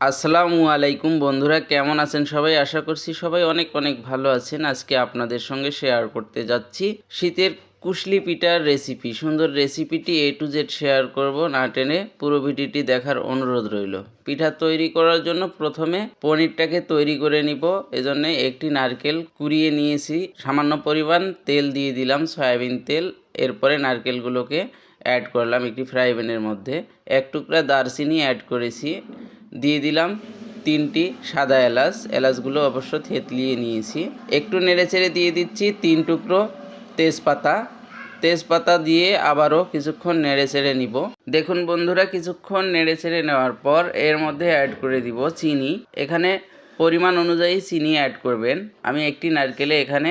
আসসালামু আলাইকুম বন্ধুরা, কেমন আছেন সবাই? আশা করছি সবাই অনেক অনেক ভালো আছেন। আজকে আপনাদের সঙ্গে শেয়ার করতে যাচ্ছি শীতের কুশলি পিঠার রেসিপি সুন্দর রেসিপিটি এ টু জেড শেয়ার করব, না টেনে পুরো ভিডিওটি দেখার অনুরোধ রইল। পিঠা তৈরি করার জন্য প্রথমে পনিরটাকে তৈরি করে নিব। এজন্য একটি নারকেল কুড়িয়ে নিয়েছি। সামান্য পরিমাণ তেল দিয়ে দিলাম, সয়াবিন তেল। এরপরে নারকেলগুলোকে অ্যাড করলাম একটি ফ্রাই প্যানের মধ্যে। এক টুকরা দারচিনি অ্যাড করেছি। দিয়ে দিলাম তিনটি সাদা এলাচ। এলাচগুলো অবশ্য থেতলিয়ে নিয়েছি। একটু নেড়েচেড়ে দিয়ে দিচ্ছি তিন টুকরো তেজপাতা। তেজপাতা দিয়ে আবারও কিছুক্ষণ নেড়েচেড়ে নিব। দেখুন বন্ধুরা, কিছুক্ষণ নেড়েচেড়ে নেওয়ার পর এর মধ্যে অ্যাড করে দিব চিনি। এখানে পরিমাণ অনুযায়ী চিনি অ্যাড করবেন। আমি একটি নারকেলে এখানে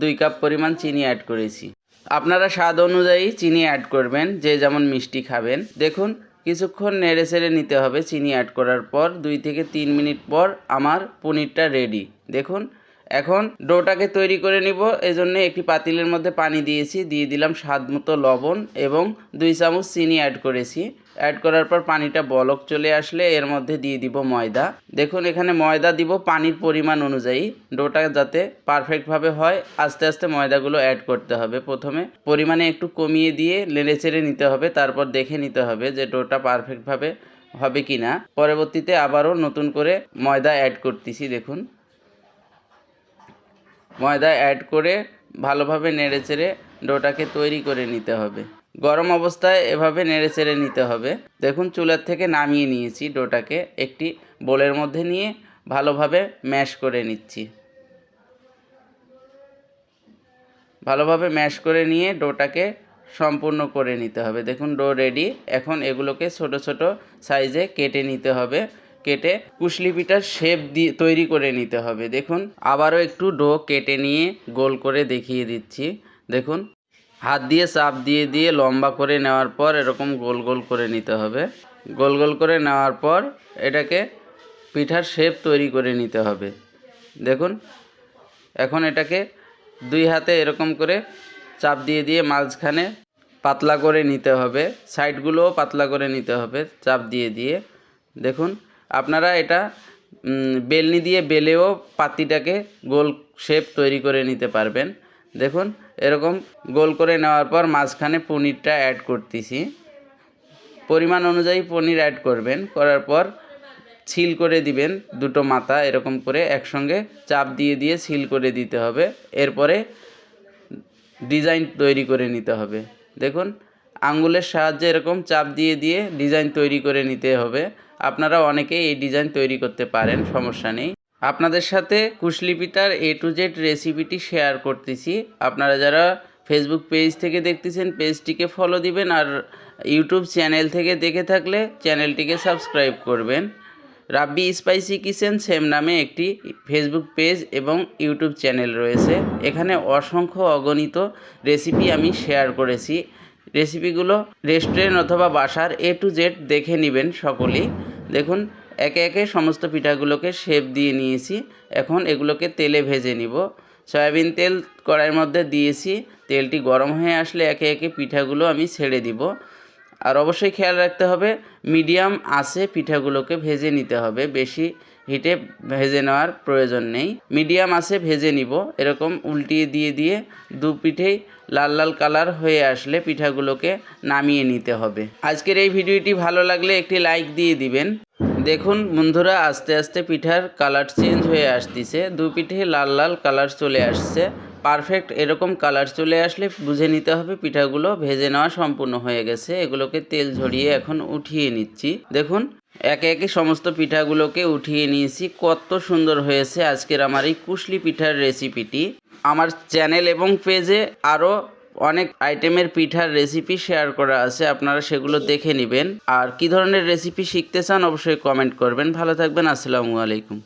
দুই কাপ পরিমাণ চিনি অ্যাড করেছি। আপনারা স্বাদ অনুযায়ী চিনি অ্যাড করবেন, যে যেমন মিষ্টি খাবেন। দেখুন কিছুক্ষণ নেড়ে চেড়ে নিতে হবে, চিনি অ্যাড করার পর, দুই থেকে তিন মিনিট পর আমার পনিরটা রেডি দেখুন এখন ডোটাকে তৈরি করে নিব। এজন্য একটি পাতিলের মধ্যে পানি দিয়েছি। দিয়ে দিলাম স্বাদ মতো লবণ এবং দুই চামচ চিনি অ্যাড করেছি। অ্যাড করার পর পানিটা বলক চলে আসলে এর মধ্যে দিয়ে দিব ময়দা। দেখুন, এখানে ময়দা দিব পানির পরিমাণ অনুযায়ী। ডোটা যাতে পারফেক্টভাবে হয়, আস্তে আস্তে ময়দাগুলো অ্যাড করতে হবে। প্রথমে পরিমাণে একটু কমিয়ে দিয়ে নেড়ে চেড়ে নিতে হবে। তারপর দেখে নিতে হবে যে ডোটা পারফেক্টভাবে হবে কি না পরবর্তীতে আবারও নতুন করে ময়দা অ্যাড করতেছি, দেখুন। ময়দা অ্যাড করে ভালোভাবে নেড়েচেড়ে ডোটাকে তৈরি করে নিতে হবে। গরম অবস্থায় এভাবে নেড়েচেড়ে নিতে হবে। দেখুন, চুলার থেকে নামিয়ে নিয়েছি ডোটাকে। একটি বোলের মধ্যে নিয়ে ভালোভাবে ম্যাশ করে নিচ্ছি। ভালোভাবে ম্যাশ করে নিয়ে ডোটাকে সম্পূর্ণ করে নিতে হবে। দেখুন, ডো রেডি এখন এগুলোকে ছোট ছোট সাইজে কেটে নিতে হবে। কেটে কুশলি পিঠার শেপ দিয়ে তৈরি করে নিতে হবে। দেখুন, আবারও একটু ডো কেটে নিয়ে গোল করে দেখিয়ে দিচ্ছি। দেখুন, হাত দিয়ে চাপ দিয়ে দিয়ে লম্বা করে নেওয়ার পর এরকম গোল গোল করে নিতে হবে। গোল গোল করে নেওয়ার পর এটাকে পিঠার শেপ তৈরি করে নিতে হবে। দেখুন, এখন এটাকে দুই হাতে এরকম করে চাপ দিয়ে দিয়ে মাঝখানে পাতলা করে নিতে হবে। সাইডগুলোও পাতলা করে নিতে হবে, চাপ দিয়ে দিয়ে। দেখুন আপনারা এটা বেলনি দিয়ে বেলেও পাতিটাকে গোল শেপ তৈরি করে নিতে পারবেন। দেখুন, এরকম গোল করে নেওয়ার পর মাঝখানে পনিরটা অ্যাড করতেছি। পরিমাণ অনুযায়ী পনির অ্যাড করবেন, করার পর ছিল করে দিবেন দুটো মাথা, এরকম করে একসঙ্গে চাপ দিয়ে দিয়ে সিল করে দিতে হবে। এরপরে ডিজাইন তৈরি করে নিতে হবে। দেখুন, আঙ্গুলের সাহায্যে এরকম চাপ দিয়ে দিয়ে ডিজাইন তৈরি করে নিতে হবে। আপনারা অনেকেই এই ডিজাইন তৈরি করতে পারেন, সমস্যা নেই। আপনাদের সাথে কুশলি পিঠার এ টু জেড রেসিপিটি শেয়ার করতেছি। আপনারা যারা ফেসবুক পেজ থেকে দেখতেছেন পেজটিকে ফলো দিবেন আর ইউটিউব চ্যানেল থেকে দেখে থাকলে চ্যানেলটিকে সাবস্ক্রাইব করবেন। রাব্বি স্পাইসি কিচেন সেম নামে একটি ফেসবুক পেজ এবং ইউটিউব চ্যানেল রয়েছে। এখানে অসংখ্য অগণিত রেসিপি আমি শেয়ার করেছি। রেসিপিগুলো রেস্টুরেন্ট অথবা বাসার এ টু জেড দেখে নেবেন সকলেই। দেখুন, একে একে সমস্ত পিঠাগুলোকে শেপ দিয়ে নিয়েছি। এখন এগুলোকে তেলে ভেজে নিব। সয়াবিন তেল কড়াইয়ের মধ্যে দিয়েছি। তেলটি গরম হয়ে আসলে একে একে পিঠাগুলো আমি ছেড়ে দিব। আর অবশ্যই খেয়াল রাখতে হবে, মিডিয়াম আঁচে পিঠাগুলোকে ভেজে নিতে হবে। বেশি হিটে ভেজে নেওয়ার প্রয়োজন নেই। মিডিয়াম আসে ভেজে নিব। এরকম উল্টিয়ে দিয়ে দিয়ে দু পিঠেই লাল লাল কালার হয়ে আসলে পিঠাগুলোকে নামিয়ে নিতে হবে। আজকের এই ভিডিওটি ভালো লাগলে একটি লাইক দিয়ে দিবেন। দেখুন বন্ধুরা, আস্তে আস্তে পিঠার কালার চেঞ্জ হয়ে আসতেছে। দু পিঠে লাল লাল কালার চলে আসছে। পারফেক্ট এরকম কালার চলে আসলে বুঝে নিতে হবে, পিঠাগুলো ভেজে নেওয়া সম্পূর্ণ হয়ে গেছে। এগুলোকে তেল ঝরিয়ে এখন উঠিয়ে নিচ্ছি। দেখুন, একে একে সমস্ত পিঠাগুলোকে উঠিয়ে নিয়েছি। কত সুন্দর হয়েছে আজকের আমার এই কুশলি পিঠার রেসিপিটি আমার চ্যানেল এবং পেজে আরও অনেক আইটেমের পিঠার রেসিপি শেয়ার করা আছে, আপনারা সেগুলো দেখে নেবেন। আর কি ধরনের রেসিপি শিখতে চান অবশ্যই কমেন্ট করবেন। ভালো থাকবেন, আসসালামু আলাইকুম।